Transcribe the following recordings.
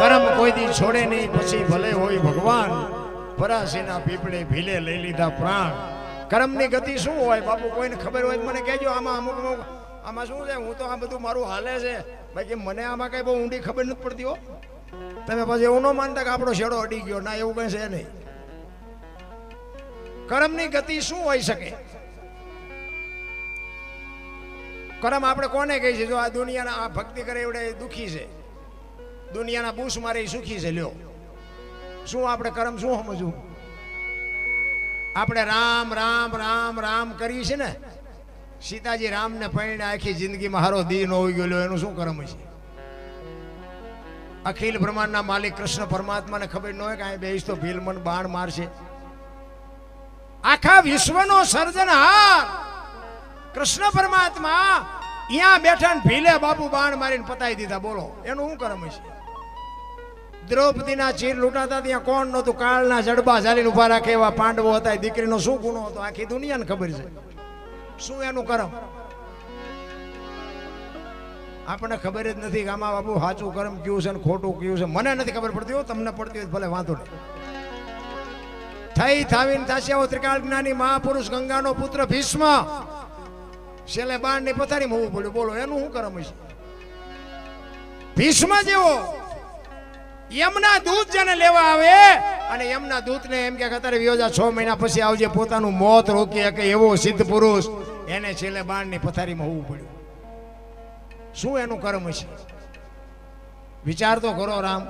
કરમ કોઈ દી છોડે નહીં, પછી ભલે હોય ભગવાન પરાશીના પીપળે ભીલે લઈ લીધા પ્રાણ. કરમની ગતિ શું હોય? બાપુ, કોઈને ખબર હોય મને કહેજો, આમાં અમુક અમુક, આમાં શું છે? હું તો આ બધું મારું હાલે છે. બાકી મને આમાં કઈ બહુ ઊંડી ખબર નથી પડતી હો. તમે પછી એવું ન માનતા કે આપણો શેડો અડી ગયો. ના, એવું કઈ છે નહીં. કરમની ગતિ શું હોઈ શકે? કરમ આપણે કોને કહી છે? જો આ દુનિયાના આ ભક્તિ કરે એવડે દુખી છે. દુનિયાના બુશ મારે સુખી છે, લ્યો. શું આપણે કરમ શું સમજવું? આપણે રામ રામ રામ રામ કરીએ છે ને, સીતાજી રામને પૈણે આખી જિંદગીમાં હારો દી ન હોઈ ગયો એનું શું કરમ છે અખિલ બ્રહ્માંડના માલિક કૃષ્ણ પરમાત્માને ખબર ન હોય કે અહીં બેસ તો ભીલમન બાણ મારશે. આખા વિશ્વનો સર્જનહાર કૃષ્ણ પરમાત્મા અહીંયા બેઠા ભીલે બાપુ બાણ મારીને પતાઈ દીધા. બોલો, એનું શું કરમ છે દ્રૌપદીના ચીર લૂંટાતા ત્યાં કોણ નહોતું? કાળના જડબા ચાલીને ઊભા રાખે એવા પાંડવો હતા. દીકરીનો શું ગુનો હતો? આખી દુનિયાને ખબર છે. શું એનું કરમ? આપણને ખબર જ નથી કે આમાં બાપુ સાચું કરમ કયું છે ખોટું કયું છે. મને નથી ખબર પડતી હો, તમને પડતી હોય ભલે વાંધો નહીં. થઈ થાવીને થાશ્યાઓ ત્રિકાળ જ્ઞાની મહાપુરુષ, ગંગાનો પુત્ર ભીષ્મ. છેલ્લે બાણની પથારી મૂવું પડ્યું. બોલો, એનું શું કરમ છે ભીષ્મ જેવો યમના દૂત જેને લેવા આવે. અને યમના દૂતને એમ કે અત્યારે વિયોજા છ મહિના પછી આવજે, પોતાનું મોત રોકી કે એવો સિદ્ધ પુરુષ એને છેલ્લે બાણની પથારીમાં હોવું પડ્યું. શું એનું કર્મ છે? વિચાર તો કરો રામ.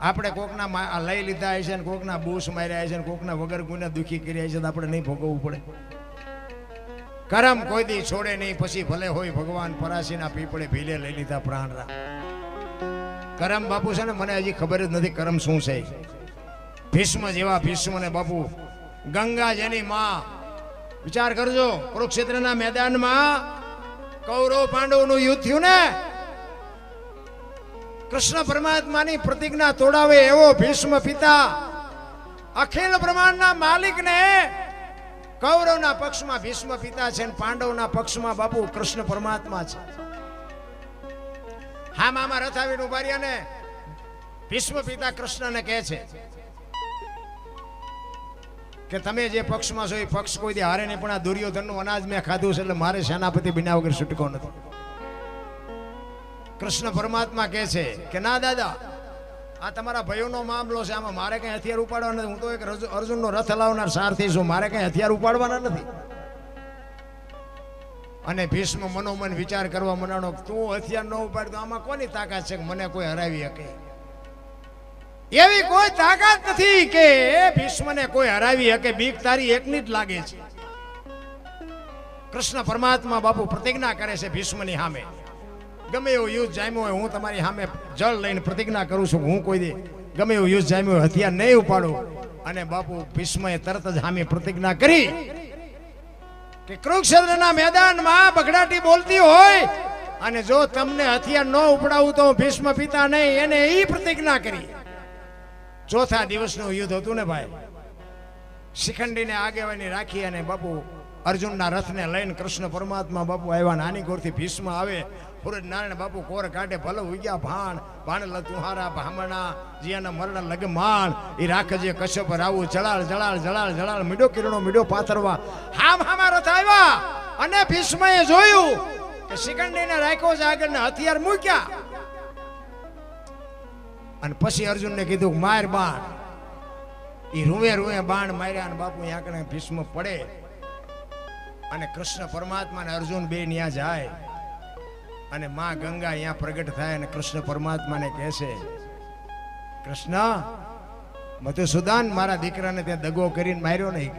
આપણે કોકના લઈ લીધા છે કોકના બૂસ માર્યા છે ને કોકના વગર ગુને દુઃખી કર્યા છે તો આપણે નહીં ભોગવવું પડે. કરમ કોઈ દી છોડે નહીં, પછી ભલે હોય ભગવાન પરાશીના પીપળે ભીલે લઈ લીધા પ્રાણ રામ. કરમ બાપુ છે ને, મને હજી ખબર જ નથી કરમ શું છે. ભીષ્મ જેવા ભીષ્મ ને બાપુ, ગંગા જેની માં. વિચાર કરજો, કુરુક્ષેત્રના મેદાનમાં કૌરવ પાંડવનું યુદ્ધ થયું ને? કૃષ્ણ પરમાત્માની પ્રતિજ્ઞા તોડાવે એવો ભીષ્મ પિતા, અખિલ બ્રહ્માંડના માલિકને કૌરવના પક્ષમાં ભીષ્મ પિતા છે અને પાંડવના પક્ષમાં બાપુ કૃષ્ણ પરમાત્મા છે. હા, મામા રથ આવીને ઊભા રહ્યા ભીષ્મ પિતા કૃષ્ણને કહે છે કે તમે જે પક્ષમાં છો એ પક્ષ કોઈ દી હારે નહીં, પણ આ દુર્યોધનનું અનાજ મેં ખાધું છે એટલે મારે સેનાપતિ બિના વગર છૂટકો નથી. કૃષ્ણ પરમાત્મા કહે છે કે, ના, દાદા, આ તમારા ભયોનો મામલો છે, આમાં મારે કંઈ હથિયાર ઉપાડવાના નથી. હું તો એક રજ- અર્જુનનો રથ હલાવનાર સારથી છું. મારે કંઈ હથિયાર ઉપાડવાના નથી. અને ભીષ્મ મનોમન વિચાર કરવા મનાણો, તું હથિયાર ન ઉપાડતો આમાં કોની તાકાત છે કે મને કોઈ હરાવી શકે? એવી કોઈ તાકાત નથી કે ભીષ્મને કોઈ હરાવી શકે. બીક તારી એકની જ લાગે છે. કૃષ્ણ પરમાત્મા બાપુ પ્રતિજ્ઞા કરે છે ભીષ્મની સામે. ગમે એવું યુદ્ધ જામ્યું હોય, હું તમારી સામે જળ લઈને પ્રતિજ્ઞા કરું છું હું કોઈ દે ગમે એવું યુદ્ધ જામ્યું હથિયાર નહીં ઉપાડું. અને બાપુ ભીષ્મએ તરત જ સામે પ્રતિજ્ઞા કરી. કે કુરુક્ષેત્રના મેદાનમાં બગડાટી બોલતી હોય અને જો તમને હથિયાર ન ઉપડાવું તો હું ભીષ્મ પિતા નહીં, એને એ પ્રતિજ્ઞા કરી ચોથા દિવસનું યુદ્ધ હતું ને ભાઈ? શિખંડીને આગેવાની રાખી અને બાપુ અર્જુનના રથને લઈને કૃષ્ણ પરમાત્મા બાપુ આવ્યા નાની ગોરથી ભીષ્મ આવે સૂરજ નારાયણ બાપુ કોર કાઢે, ભલે ઉગ્યા ભાણ ભાણ તુહારા ભામણા જીયાના મરણ લગમાણ એ રાખજે કશ્યપ રાવું જળાળ જળાળ જળાળ જળાળ મીડો કિરણો, મીડો પાથરવા. હામ, હામા રથ આવ્યા. અને ભીષ્મએ જોયું કે શિખંડીને રાખ્યો છે આગળને હથિયાર મૂક્યા. અને પછી અર્જુનને કીધું, માર બાણ. એ રૂવે રૂવે બાણ માર્યા અને બાપુ કણે ભીષ્મ પડે. અને કૃષ્ણ પરમાત્મા અને અર્જુન બે ત્યાં જાય. અને માં ગંગા અહીંયા પ્રગટ થાય અને કૃષ્ણ પરમાત્માને કહે છે, કૃષ્ણ, મધુસૂદન મારા દીકરાને ત્યાં દગો કરીને માર્યો નહીં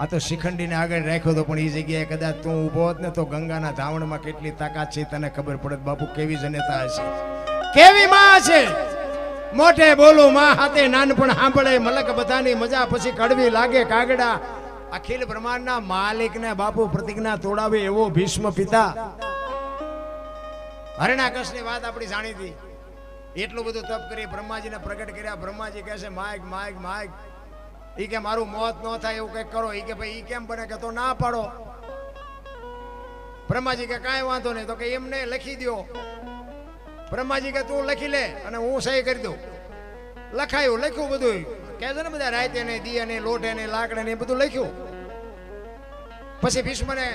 આ તો શિખંડીને આગળ રાખ્યો હતો પણ એ જગ્યાએ કદાચ તું ઊભો હોત ને તો ગંગાના ધાવણમાં કેટલી તાકાત છે તને ખબર પડત. બાપુ, કેવી જનતા હશે? કેવી માં છે મોઢે બોલું, માં હાથે નાનપણ સાંભળે, મલક બધાની મજા પછી કડવી લાગે કાગડા. અખિલ બ્રહ્માંડના માલિકને બાપુ પ્રતિજ્ઞા તોડાવે એવો ભીષ્મ પિતા. હરણાકશની વાત આપણી જાણીતી. એટલું બધું તપ કરી બ્રહ્માજીને પ્રગટ કર્યા. બ્રહ્માજી કહે છે માયક માયક માયક એ કે, મારું મોત ન થાય એવું કંઈક કરો. એ કે, ભાઈ એ કેમ બને કે તો ના પાડો? બ્રહ્માજી કે, કાંઈ વાંધો નહીં. તો કે, એમને લખી દ્યો. બ્રહ્માજી કે, તું લખી લે અને હું સહી કરી દઉં. લખાયું, લખ્યું બધું કે છે ને બધા, રાયતે ને દિયા ને લોટે ને લાકડે ને એ બધું લખ્યું. પછી ભીષ્મને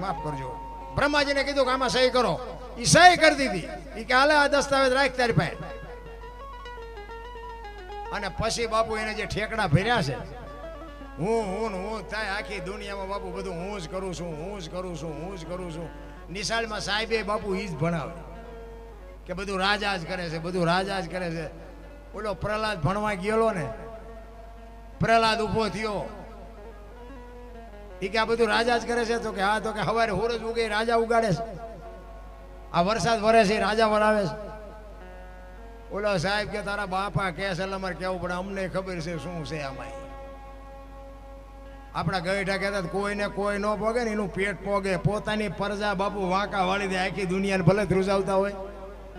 માફ કરજો. બ્રહ્માજીને કીધું કે આમાં સહી કરો. એ સહી કરી દીધી. એ કે હાલે આ દસ્તાવેજ રાખ તારી પાસે. અને પછી બાપુ એને જે ઠેકડા ભર્યા છે, હું હું હું થાય આખી દુનિયામાં બાપુ બધું હું જ કરું છું, હું જ કરું છું, હું જ કરું છું. નિશાળમાં સાહેબે બાપુ એ જ ભણાવે. કે બધું રાજા જ કરે છે, બધું રાજા જ કરે છે. ઓલો પ્રહલાદ ભણવા ગયેલો ને, પ્રહલાદ ઊભો થયો. એ કે આ બધું રાજા જ કરે છે, તો કે હા, તો કે હવારે હોરજ ઉગે, રાજા ઉગાડે છે. આ વરસાદ વરે છે રાજા વરાવે છે. ઓલો સાહેબ કે, તારા બાપા કે સલમર કેવું પડે, અમને ખબર છે શું છે આમાં આપણા ગઈઠા કહેતા કોઈને કોઈ ન પોગે ને એનું પેટ પોગે. પોતાની પરજા બાપુ વાંકા વાળી દે, આખી દુનિયાને ભલે ધ્રુજાવતા હોય.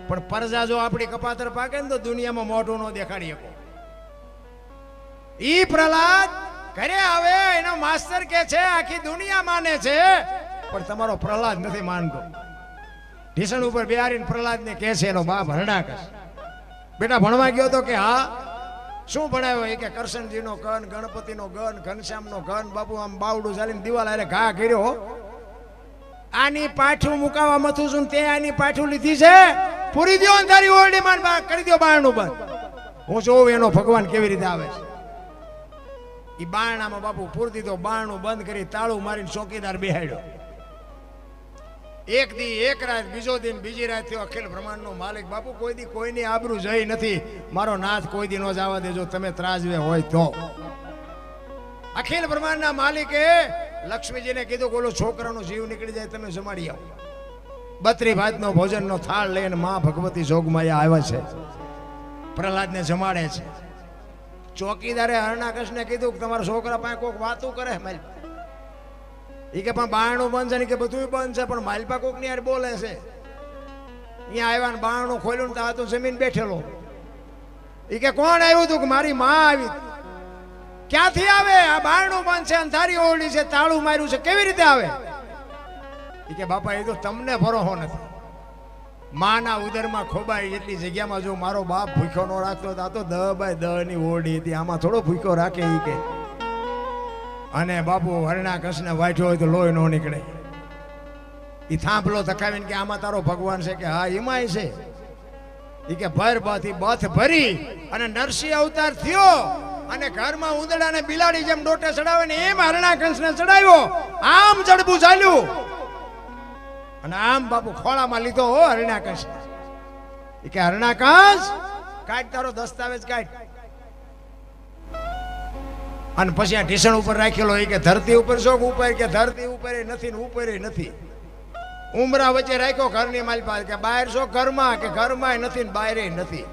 પણ પરજા જો આપણી કપાતર પાકે ને, તો દુનિયામાં મોઢું ન દેખાડી શકો. ઈ પ્રહલાદ ઘરે આવે, એનો માસ્ટર કે છે, આખી દુનિયા માને છે. પણ તમારો પ્રહલાદ નથી માનતો. ઢીસણ ઉપર બિહારીને પ્રહલાદ ને કહે છે, એનો બાપ હરણાકશ બેટા, ભણવા ગયો તો કે, હા. શું ભણાવ્યો? એ કે, કરશનજીનો ગન ગણપતિનો ગન ઘનશ્યામનો ગન બાપુ આમ બાવડું ચાલીને દિવાલ અરે ઘા કર્યો આની પાઠું મુકાવા મથું છું તે આની પાઠું લીધી છે? પૂરી દ્યો અંધારી ઓરડી માન કરી દ્યો બારણું બંધ. હું જોઉં એનો ભગવાન કેવી રીતે આવે છે. ઈ બારણામાં બાપુ પૂરતી તો બારણું બંધ કરી તાળું મારીને ચોકીદાર બેહાડ્યો. એક દી, એક રાત, બીજો દિન, બીજી રાત થયો. અખિલ બ્રહ્માંડનો માલિક, બાપુ, કોઈ દી કોઈની આબરૂ જઈ નથી. મારો નાથ કોઈ દી નો જવા દેજો તમે ત્રાજવે હોય તો. અખિલ બ્રહ્માંડના માલિકે લક્ષ્મીજીને કીધું ઓલો છોકરાનો જીવ નીકળી જાય, તમે જમાડી આવો. બત્રી ભાતનો ભોજનનો થાળ લઈને મા ભગવતી જોગમાયા આવે છે. પ્રહલાદને જમાડે છે. ચોકીદારે હરણાકશને કીધું કે તમારા છોકરા પાસે કોઈક વાતું કરે માલપા. એ કે પણ બારણું બંધ છે ને કે બધું બંધ છે, પણ માલપા કોકની બોલે છે. અહીંયા આવ્યા ને બારણું ખોલ્યું તો આ તો જમીન બેઠેલો. એ કે કોણ આવ્યું હતું કે મારી માં આવી. ક્યાંથી આવે? આ બારણું બંધ છે અંધારી ઓરડી છે, તાળું માર્યું છે, કેવી રીતે આવે? એ કે બાપા, એ તો તમને ભરોહો નથી. માના ઉદરમાં ખોબાઈ એટલી જગ્યામાં જો મારો બાપ ભૂખ્યો ન રાખતો આ દહ બાય દ ની ઓડી હતી. આમાં થોડો ભૂખ્યો રાખે એ કે. અને બાપુ હરણા કૃષ્ણ વાંચ્યો હોય તો લોહી ન નીકળે. એ થાંભલો તકાવીને કે આમાં તારો ભગવાન છે કે હા એમાં છે. એ કે ભર બાથી બથ ભરી અને નરસિંહ અવતાર થયો અને ઘરમાં ઉંદડાને બિલાડી જેમ ડોટે ચડાવે ને એમ હરણા કૃષ્ણ ચડાવ્યો. આમ જડબું ચાલ્યું. અને આમ બાપુ ખોળામાં લીધો હો હરણા એ કે હરણા કંસ કાઢ તારો દસ્તાવેજ કાઢ. અને પછી આ ઢીસણ ઉપર રાખેલો એ કે ધરતી ઉપર શોખ ઉપર કે ધરતી ઉપર એ નથી ને ઉપર એ નથી. ઉમરા વચ્ચે રાખ્યો ઘરની માલ પાસે કે બહાર શો ઘરમાં કે ઘરમાં નથી ને બહાર નથી.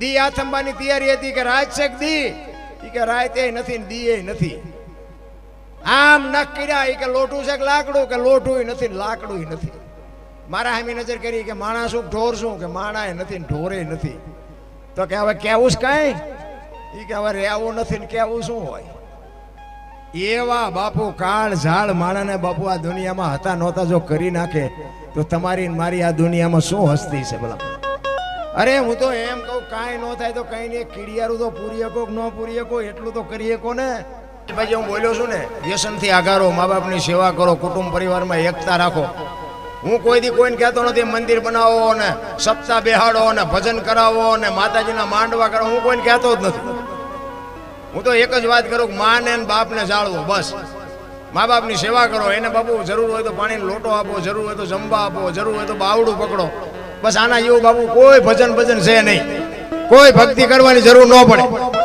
દી આથંબાની તૈયારી હતી કે રાત શેખ દી? ઈ કે રાત એ નથી ને દી એ નથી. આમ નખ કર્યા કે લોટું છે કે લાકડું? કે લોટું નથી લાકડું નથી. મારા હામી નજર કરી કે માણસ શું, ઢોર શું? કે માણા નથી ઢોરે નથી. તો કે હવે કેવું કાંઈ? એ કે હવે રહેવું નથી ને કેવું શું હોય? એવા બાપુ કાળ ઝાડ માણાને બાપુ આ દુનિયામાં હતા નહોતા જો કરી નાખે, તો તમારી મારી આ દુનિયામાં શું હસ્તી છે ભલા? અરે હું તો એમ કહું, કાંઈ ન થાય તો કઈ નહીં. કીડિયારું તો પૂરી શકો ન પૂરી શકો એટલું તો કરી શકો ને ભાઈ હું બોલ્યો છું ને, વ્યસનથી આગારો મા બાપની સેવા કરો, કુટુંબ પરિવારમાં એકતા રાખો. હું કોઈ દી કોઈને કહેતો નથી, મંદિર બનાવો ને સપ્તાહ બેહાડો ને ભજન કરાવો ને માતાજીના માંડવા કરો. હું કોઈને કહેતો જ નથી. હું તો એક જ વાત કરું મા ને બાપને જાળવો, બસ. મા બાપની સેવા કરો, એને બાપુ જરૂર હોય તો પાણીનો લોટો આપો, જરૂર હોય તો જમવા આપો, જરૂર હોય તો બાવડું પકડો. બસ આના જેવું બાપુ કોઈ ભજન ભજન છે નહીં. કોઈ ભક્તિ કરવાની જરૂર ન પડે.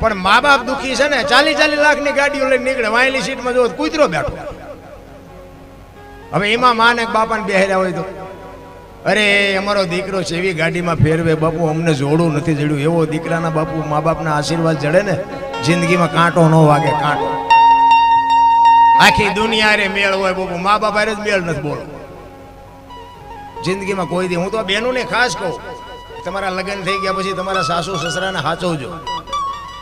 પણ મા બાપ દુખી છે ને, ચાલી ચાલી લાખની ગાડીઓ લઈને નીકળે, વાયલી સીટમાં જો કૂતરો બેઠો. હવે એમાં મા ને બાપાને બેહેર્યા હોય તો, અરે, અમારો દીકરો છે, એવી ગાડીમાં ફેરવે, બાપુ, અમને જોડું નથી જડ્યું. એવો દીકરાના બાપુ મા બાપના આશીર્વાદ જડે ને, જિંદગીમાં કાંટો ન વાગે, કાંટો. આખી દુનિયા રે મેળ હોય, બાપુ મા બાપ હારે જ મેળ નથી બોલો જિંદગીમાં કોઈ દી, હું તો બેનું ને ખાસ કહું, તમારા લગ્ન થઈ ગયા પછી તમારા સાસુ સસરાને હાચવજો.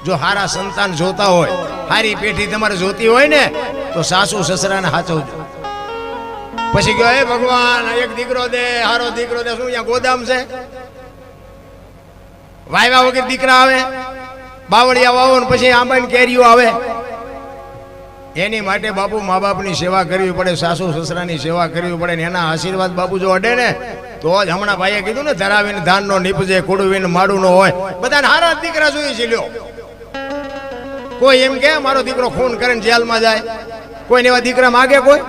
જો હારા સંતાન જોતા હોય, હારી પેઢી તમારે જોતી હોય ને, તો સાસુ સસરાને સાચવજો પછી ગયો હે ભગવાન એક દીકરો દે, હારો દીકરો દે, શું અહીંયા ગોદામ છે? વાયવા વગર દીકરા આવે, બાવળિયા વાવો ને પછી આંબાની કેરીઓ આવે. એની માટે બાપુ મા બાપની સેવા કરવી પડે, સાસુ સસરાની સેવા કરવી પડે ને એના આશીર્વાદ બાપુ જો અડે ને, તો જ હમણાં ભાઈએ કીધું ને, ધરાવીને ધાનનો નીપજે, કુડવીને માડું નો હોય. બધાને હારા દીકરા જોઈએ છે, લ્યો. કોઈ એમ કે, મારો દીકરો ખૂન કરીને જેલમાં જાય. કોઈને એવા દીકરા માગે કોઈ?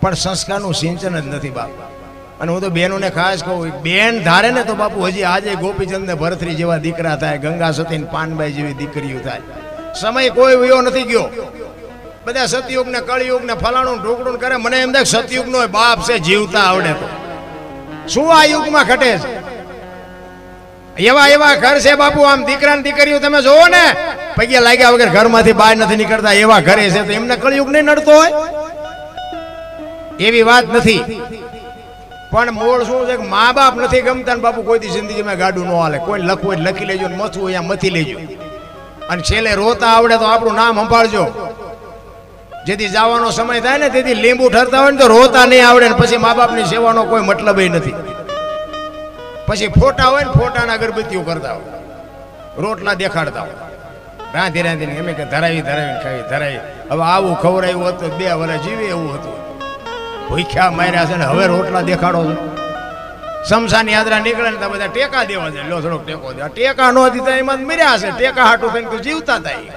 પણ સંસ્કારનું સિંચન જ નથી, બાપ. અને હું તો બહેનોને ખાસ કહું બેન ધારે ને તો બાપુ હજી આજે ગોપીચંદ ને ભરતરી જેવા દીકરા થાય, ગંગા સતી પાનબાઈ જેવી દીકરીઓ થાય. સમય કોઈ વયો નથી ગયો. બધા સતયુગ ને કળિયુગ ને ફલાણું ઢોકડું કરે. મને એમ થાય સતયુગ નો બાપ છે, જીવતા આવડે તો. શું આ યુગમાં ઘટે છે? એવા એવા ઘર છે બાપુ, આમ દીકરા દીકરીઓ તમે જોવો ને પગે લાગ્યા વગર ઘરમાંથી બહાર નથી નીકળતા, એવા ઘરે છે તો એમને કળયુગ નહીં નડતો હોય. એવી વાત નથી. પણ મૂળ શું છે મા બાપ નથી ગમતા બાપુ કોઈ જિંદગીમાં ગાડું ન હાલે. કોઈ લખવું હોય લખી લેજો ને મથવું હોય મથી લેજો. અને છેલ્લે રોતા આવડે તો આપણું નામ સંભાળજો. જેથી જવાનો સમય થાય ને, તેથી લીંબુ ઠરતા હોય ને તો રોતા નહીં આવડે ને પછી મા બાપની સેવાનો કોઈ મતલબ નથી. પછી ફોટા હોય ને ફોટાના અગરબત્તીઓ કરતા હોય. રોટલા દેખાડતા હોય. રાંધી રાંધીને એમ કે ધરાવી, ધરાવીને ખાવી, ધરાવી. હવે આવું ખવડાયું હતું બે વર્ષ જીવે એવું હતું. ભૂખ્યા માર્યા છે ને હવે રોટલા દેખાડો છો. શમશાન યાત્રા નીકળે ને બધા ટેકા દેવા છે લો, થોડોક ટેકો દે. ટેકા નો દીધા એમાં મર્યા છે. ટેકા હાટું થઈને તો જીવતા થાય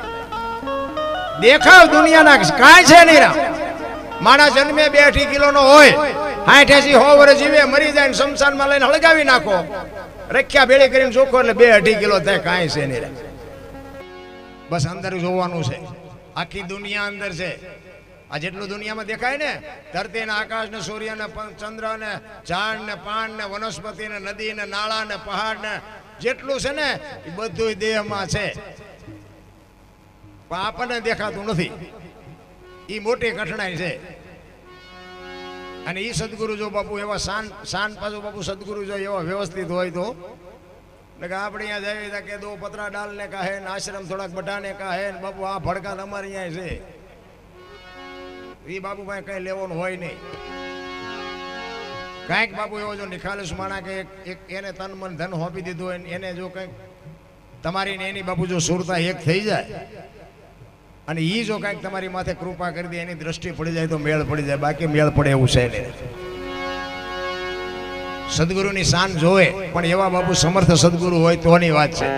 દેખાવ દુનિયાના કાંઈ છે નહીં માણસ જન્મે બે અઢી કિલો નો હોય. સાઠ એસી સો વર્ષ જીવે, મરી જાય ને શમશાનમાં લઈને હળગાવી નાખો. રખ્યા ભેળી કરીને ચોખ્ખો એટલે બે અઢી કિલો થાય, કાંઈ છે નહીં રે. બસ અંદર જોવાનું છે. આખી દુનિયા અંદર છે. આ જેટલું દુનિયામાં દેખાય ને, ધરતી ને આકાશ ને સૂર્ય ને ચંદ્ર ને ઝાડ ને પાન ને વનસ્પતિ ને નદી ને નાળા ને પહાડ ને જેટલું છે ને, એ બધું દેહમાં છે. પણ આપણને દેખાતું નથી. એ મોટી કઠણાઈ છે. અને એ સદગુરુ જો બાપુ, એવા શાન શાન પાછો બાપુ સદગુરુ જો એવા વ્યવસ્થિત હોય તો? એટલે કે આપણે અહીંયા જઈએ ત્યાં કે દો પતરા ડાલ ને કાહે ને આશ્રમ થોડાક બટાને કહે ને બાપુ, આ ભડકા તમારે અહીંયા છે. એ બાપુ ભાઈ કઈ લેવાનું હોય નહીં. કાંઈક બાપુ એવો જો નિખાલસ માણા કે એક એને તન મન ધન હોપી દીધું હોય એને જો કંઈક તમારી ને એની બાપુ જો સુરતા એક થઈ જાય. અને એ જો કાંઈક તમારી માથે કૃપા કરી દે, એની દ્રષ્ટિ પડી જાય તો મેળ પડી જાય. બાકી મેળ પડે એવું છે નહીં. સદગુરુની શાન જોવે, પણ એવા બાપુ સમર્થ સદગુરુ હોય તોની વાત છે.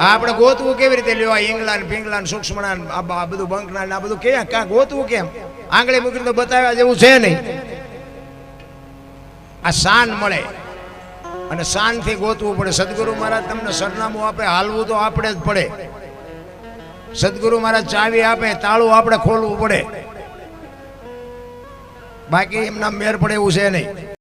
આપણે ગોતવું કેવી રીતે? લેવા ઇંગ્લાન્ડ પિંગલાન સૂક્ષ્મણા આ બધું બંકના આ બધું ક્યાં ક્યાં ગોતવું કેમ? આંગળી મૂકીને તો બતાવ્યા જેવું છે નહીં. આ શાન મળે. અને શાનથી ગોતવું પડે. સદગુરુ મહારાજ, તમને સરનામું આપે, હાલવું તો આપણે જ પડે. સદગુરુ મારા ચાવી આપે, તાળું આપણે ખોલવું પડે. બાકી એમના મેર પડે એવું છે નહીં.